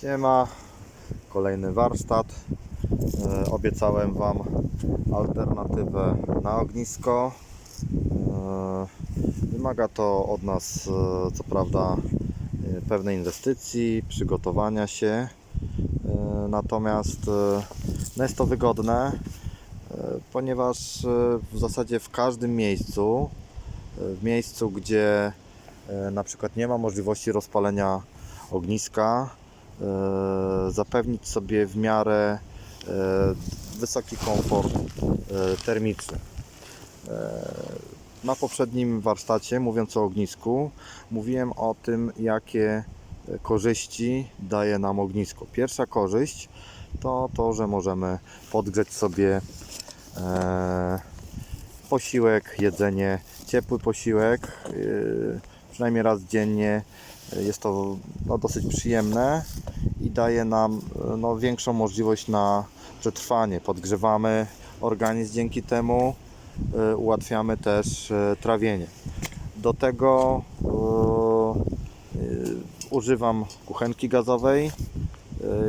Siema, kolejny warsztat. E, Obiecałem Wam alternatywę na ognisko. E, Wymaga to od nas, e, co prawda, pewnej inwestycji, przygotowania się. Natomiast no jest to wygodne, ponieważ w zasadzie w każdym miejscu, w miejscu, gdzie na przykład nie ma możliwości rozpalenia ogniska, zapewnić sobie w miarę e, wysoki komfort e, termiczny. E, Na poprzednim warsztacie, mówiąc o ognisku, mówiłem o tym, jakie e, korzyści daje nam ognisko. Pierwsza korzyść to to, że możemy podgrzeć sobie e, posiłek, jedzenie, ciepły posiłek, e, przynajmniej raz dziennie. Jest to no, dosyć przyjemne i daje nam e, no, większą możliwość na przetrwanie. Podgrzewamy organizm dzięki temu, e, ułatwiamy też e, trawienie. Do tego używam kuchenki gazowej,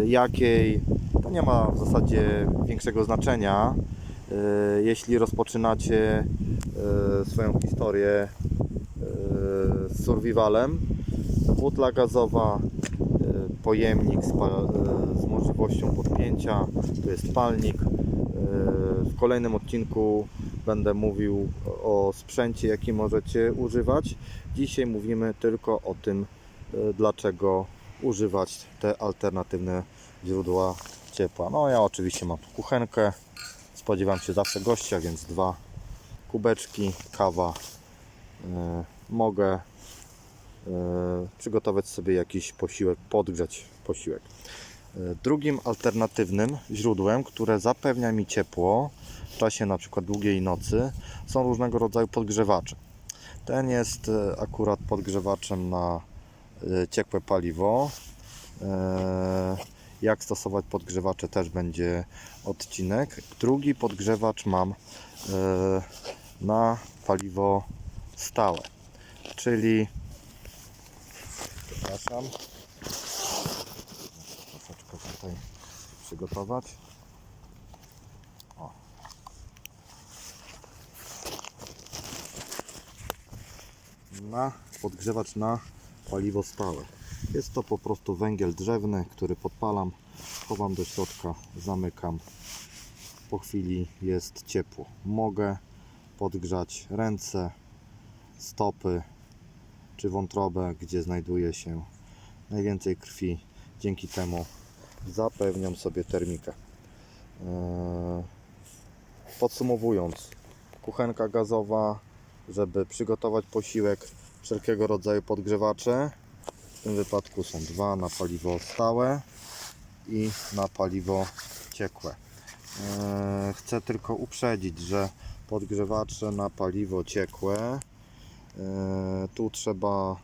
jakiej to nie ma w zasadzie większego znaczenia. Jeśli rozpoczynacie swoją historię z survivalem, butla gazowa, e, pojemnik e, z możliwością podpięcia, tu jest palnik. E, W kolejnym odcinku będę mówił o sprzęcie, jaki możecie używać. Dzisiaj mówimy tylko o tym, dlaczego używać te alternatywne źródła ciepła. No ja oczywiście mam kuchenkę. Spodziewam się zawsze gościa, więc dwa kubeczki, kawa. Mogę przygotować sobie jakiś posiłek, podgrzać posiłek. E, Drugim alternatywnym źródłem, które zapewnia mi ciepło w czasie na przykład długiej nocy, są różnego rodzaju podgrzewacze. Ten jest e, akurat podgrzewaczem na e, ciekłe paliwo. E, Jak stosować podgrzewacze też będzie odcinek. Drugi podgrzewacz mam e, na paliwo stałe, czyli przepraszam, troszeczkę tutaj przygotować. O. Na podgrzewacz na paliwo stałe. Jest to po prostu węgiel drzewny, który podpalam, chowam do środka, zamykam. Po chwili jest ciepło. Mogę podgrzać ręce, stopy czy wątrobę, gdzie znajduje się najwięcej krwi. Dzięki temu zapewniam sobie termikę. Eee, Podsumowując, kuchenka gazowa, żeby przygotować posiłek, wszelkiego rodzaju podgrzewacze. W tym wypadku są dwa na paliwo stałe i na paliwo ciekłe. Eee, Chcę tylko uprzedzić, że podgrzewacze na paliwo ciekłe tu trzeba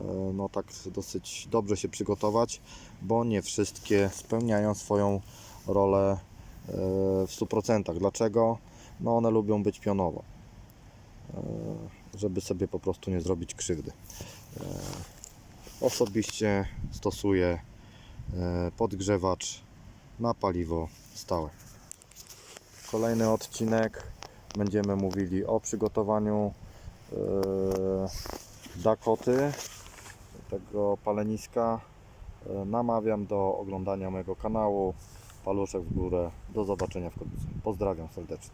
eee, no tak dosyć dobrze się przygotować, bo nie wszystkie spełniają swoją rolę eee, w 100%. Dlaczego? No one lubią być pionowo, żeby sobie po prostu nie zrobić krzywdy. Osobiście stosuję podgrzewacz na paliwo stałe. Kolejny odcinek będziemy mówili o przygotowaniu Dakoty, tego paleniska. Eee, Namawiam do oglądania mojego kanału. Paluszek w górę. Do zobaczenia wkrótce. Pozdrawiam serdecznie.